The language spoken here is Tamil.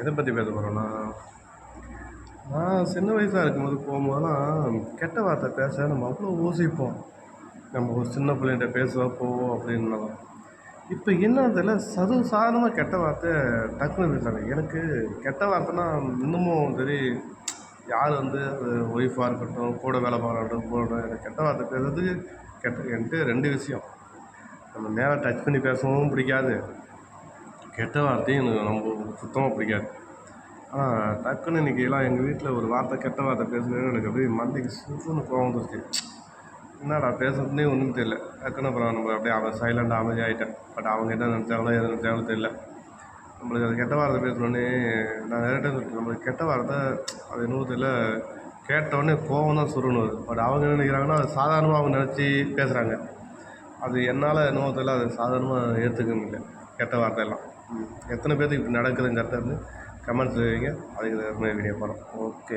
எதை பற்றி பேச போகிறோன்னா நான் சின்ன வயசாக இருக்கும்போது போகும்போதெல்லாம் கெட்ட வார்த்தை பேச நம்ம அவ்வளோ யோசிப்போம். நம்ம ஒரு சின்ன பிள்ளைகிட்ட பேசுவோம் போவோம் அப்படின்னாலும். இப்போ என்னன்னு தெரியல சர்வ சாதாரணமாக கெட்ட வார்த்தை டக்குன்னு பேசுகிறாங்க எனக்கு கெட்ட வார்த்தைனா இன்னமும் சரி யார் வந்து ஒய்ஃபாக இருக்கட்டும் கூட வேலை பார்க்கட்டும் கூட எனக்கு கெட்ட வார்த்தை பேசுறதுக்கு கெட்ட என்கிட்ட ரெண்டு விஷயம். நம்ம மேலே டச் பண்ணி பேசவும் பிடிக்காது. கெட்ட வார்த்தையும் எனக்கு ரொம்ப சுத்தமாக பிடிக்காது. ஆனால் டக்குன்னு இன்றைக்கி எல்லாம் எங்கள் வீட்டில் ஒரு வார்த்தை கெட்ட வார்த்தை பேசுனது எனக்கு அப்படியே மண்டைக்கு சுற்றுன்னு கோவம் வந்துருச்சு. என்னடா பேசுறதுனே ஒன்றும் தெரியல. டக்குன்னு அப்புறம் நம்ம அப்படியே அவன் சைலண்டாக அமைதியாகிட்டேன் பட் அவங்க என்ன நினச்சாங்களோ எது நினச்சாங்களோ தெரியல. நம்மளுக்கு அது கெட்ட வார்த்தை பேசுனோடனே நான் நிறைய டைம் சொல்லிட்டேன். நம்மளுக்கு கெட்ட வார்த்தை அது என்னவோ தெரியல. கேட்டவுடனே கோவம் தான் சுருணும் அது பட் அவங்க என்ன நினைக்கிறாங்கன்னா அது சாதாரணமாக அவங்க நினச்சி பேசுகிறாங்க அது என்னால் என்னவோ தெரியல அது சாதாரணமாக ஏற்றுக்க முடியல. கெட்ட வார்த்தையெல்லாம். ம். எத்தனை பேர்த்துக்கு இப்படி நடக்குதுங்கிறத வந்து கமெண்ட்ஸ் வைங்க அதுக்கு தகுந்த மாதிரி வீடியோ போகிறோம் ஓகே